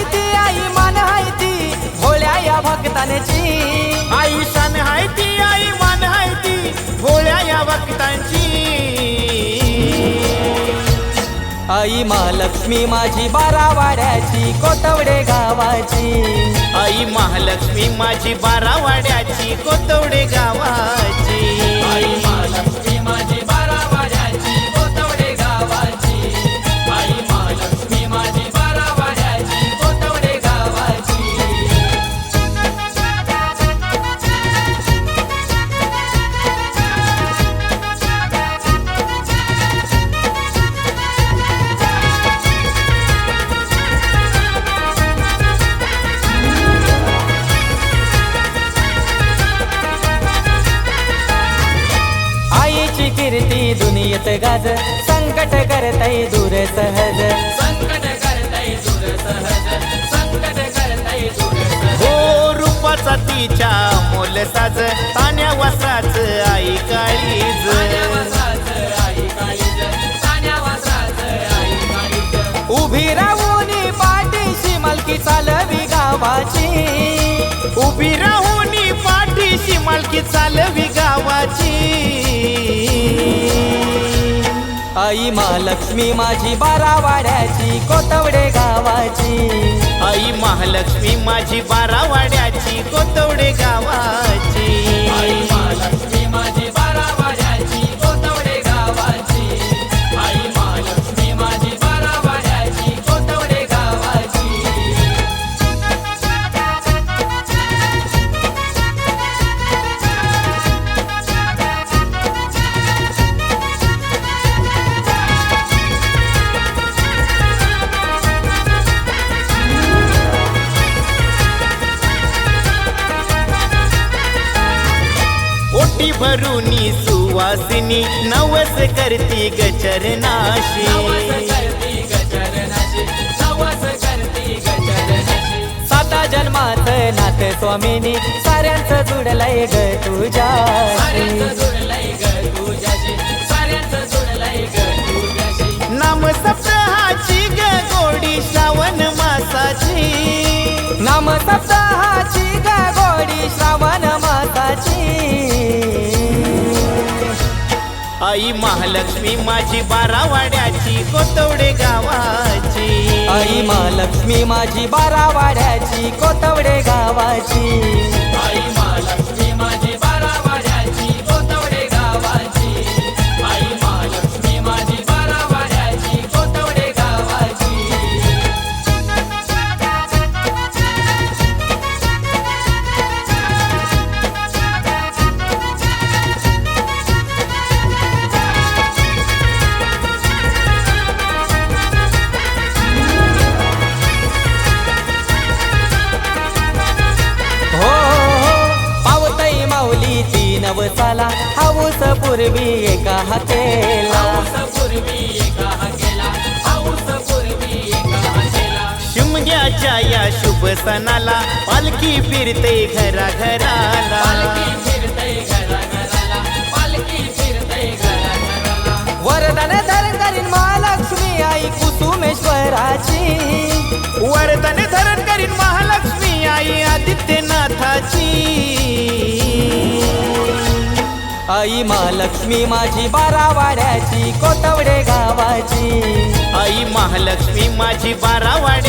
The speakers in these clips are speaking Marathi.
हायती आई मान हायती भोळ्या या भक्तांची. आई शान हायती आई मान हायती भोळ्या या भक्तांची. आई महालक्ष्मी माझी बारावाड्याची कोतवडे गावाची. आई महालक्ष्मी माझी बारावाड्याची कोतवडे गावाची. कीर्ती दुनियेत गाज. संकट करताई दूर सहज. संकट करताई दूर सहज. संकट करताई दूर सहज. हो रूपाचा तिच्या मोल साज. तान्या वस्त्राच आई काळीज. उभी राहून पाठीशी मलकी चालवी गावाची. उभी राहून पाठीशी मालकी चालवी महालक्ष्मी माझी बारा वाड्याची कोतवडे गावाची. आई महालक्ष्मी माझी बारावाड्याची कोतवडे गावाची. वरुणी सुवासिनी नवस करती गचरनाशी साता जन्मात नाथ स्वामीनी साऱ्यांचं जुडलंय ग तुझ्या नाम सप्ताहाची ग आई महालक्ष्मी माझी बारावाड्याची कोतवडे गावाची. आई महालक्ष्मी माझी बारा वाड्याची कोतवडे गावाची. तीन हाऊस पूर्वी एका हाकेला शिमग्याच्या या शुभ सणाला पालखी फिरते घरा घराला वरदान धर करीन महालक्ष्मी आई कुसुमेश्वराची. वरदान धरण करीन महालक्ष्मी आई आदित्यनाथाची. आई महालक्ष्मी माझी बारा वाड्याची गावाची. आई महालक्ष्मी माझी बारावाड्या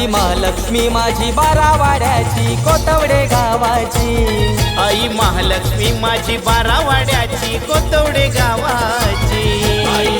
आई महालक्ष्मी माझी बारा वाड्याची कोतवडे गावाची. आई महालक्ष्मी माझी बारावाड्याची कोतवडे गावाची. आई